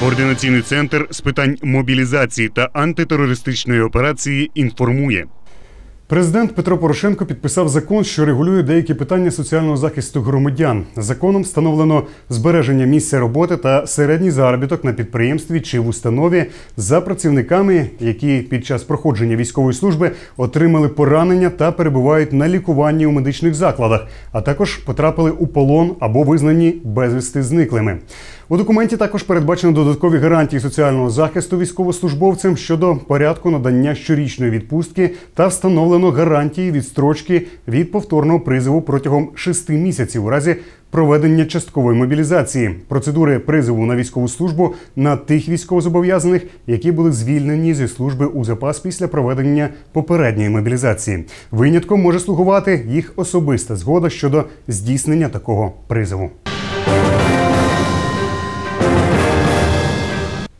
Координаційний центр з питань мобілізації та антитерористичної операції інформує. Президент Петро Порошенко підписав закон, що регулює деякі питання соціального захисту громадян. Законом встановлено збереження місця роботи та середній заробіток на підприємстві чи в установі за працівниками, які під час проходження військової служби отримали поранення та перебувають на лікуванні у медичних закладах, а також потрапили у полон або визнані безвісти зниклими. У документі також передбачено додаткові гарантії соціального захисту військовослужбовцям щодо порядку надання щорічної відпустки та встановлено гарантії відстрочки від повторного призову протягом шести місяців у разі проведення часткової мобілізації, процедури призову на військову службу на тих військовозобов'язаних, які були звільнені зі служби у запас після проведення попередньої мобілізації. Винятком може слугувати їх особиста згода щодо здійснення такого призову.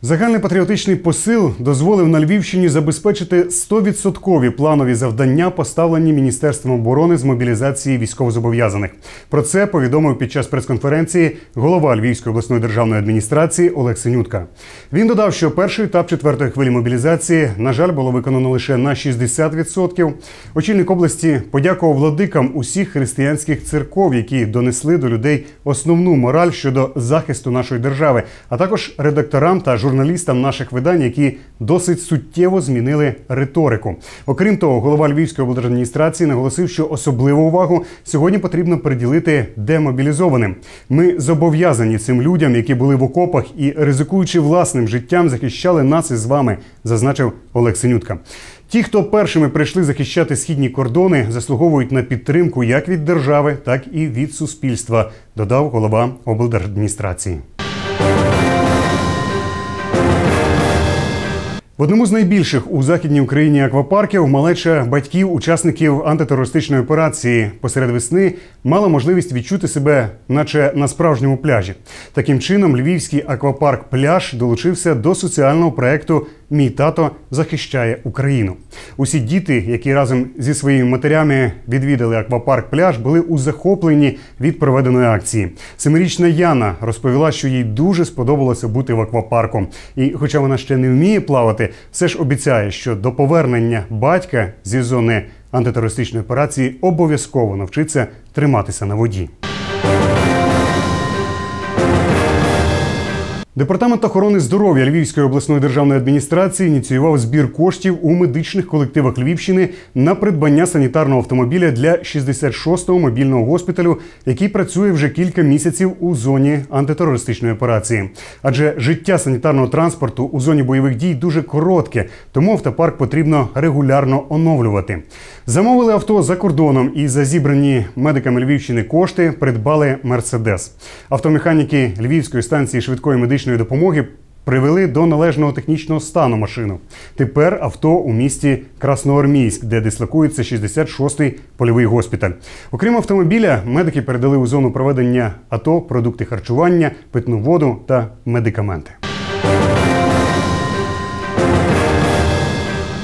Загальний патріотичний посил дозволив на Львівщині забезпечити 100% планові завдання, поставлені Міністерством оборони з мобілізації військовозобов'язаних. Про це повідомив під час прес-конференції голова Львівської обласної державної адміністрації Олег Синютка. Він додав, що перший етап четвертої хвилі мобілізації, на жаль, було виконано лише на 60%. Очільник області подякував владикам усіх християнських церков, які донесли до людей основну мораль щодо захисту нашої держави, а також редакторам та журналістам журналістам наших видань, які досить суттєво змінили риторику. Окрім того, голова Львівської облдержадміністрації наголосив, що особливу увагу сьогодні потрібно приділити демобілізованим. Ми зобов'язані цим людям, які були в окопах і ризикуючи власним життям, захищали нас із вами, зазначив Олег Синютка. Ті, хто першими прийшли захищати східні кордони, заслуговують на підтримку як від держави, так і від суспільства, додав голова облдержадміністрації. В одному з найбільших у західній Україні аквапарків малеча батьків, учасників антитерористичної операції посеред весни мала можливість відчути себе, наче на справжньому пляжі. Таким чином, львівський аквапарк Пляж долучився до соціального проекту Мій тато захищає Україну. Усі діти, які разом зі своїми матерями відвідали аквапарк пляж, були у захопленні від проведеної акції. Семирічна Яна розповіла, що їй дуже сподобалося бути в аквапарку. І, хоча вона ще не вміє плавати, все ж обіцяє, що до повернення батька зі зони антитерористичної операції обов'язково навчиться триматися на воді. Департамент охорони здоров'я Львівської обласної державної адміністрації ініціював збір коштів у медичних колективах Львівщини на придбання санітарного автомобіля для 66-го мобільного госпіталю, який працює вже кілька місяців у зоні антитерористичної операції. Адже життя санітарного транспорту у зоні бойових дій дуже коротке, тому автопарк потрібно регулярно оновлювати. Замовили авто за кордоном і за зібрані медиками Львівщини кошти придбали Мерседес. Автомеханіки Львівської станції швидкої медичної допомоги. Привели до належного технічного стану машину. Тепер авто у місті Красноармійськ, де дислокується 66-й польовий госпіталь. Окрім автомобіля, медики передали у зону проведення АТО продукти харчування, питну воду та медикаменти.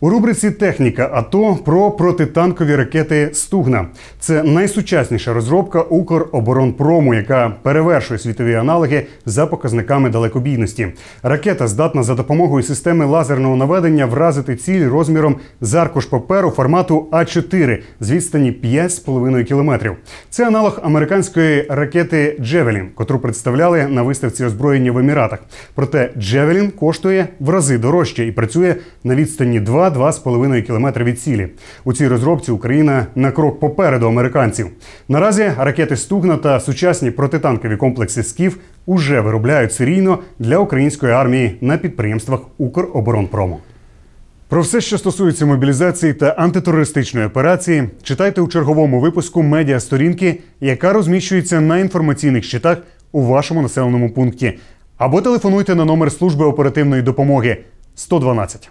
У рубриці Техніка АТО про протитанкові ракети Стугна. Це найсучасніша розробка Укроборонпрому, яка перевершує світові аналоги за показниками далекобійності. Ракета здатна за допомогою системи лазерного наведення вразити ціль розміром з паперу формату А4 з відстані 5,5 кілометрів. Це аналог американської ракети Джевелін, котру представляли на виставці озброєння в Еміратах. Проте Джевелін коштує в рази дорожче і працює на відстані 2 2,5 кілометри від цілі. У цій розробці Україна на крок попереду американців. Наразі ракети Стугна та сучасні протитанкові комплекси СКІФ уже виробляють серійно для української армії на підприємствах Укроборонпрому. Про все, що стосується мобілізації та антитерористичної операції, читайте у черговому випуску медіа сторінки, яка розміщується на інформаційних щитах у вашому населеному пункті, або телефонуйте на номер служби оперативної допомоги 112.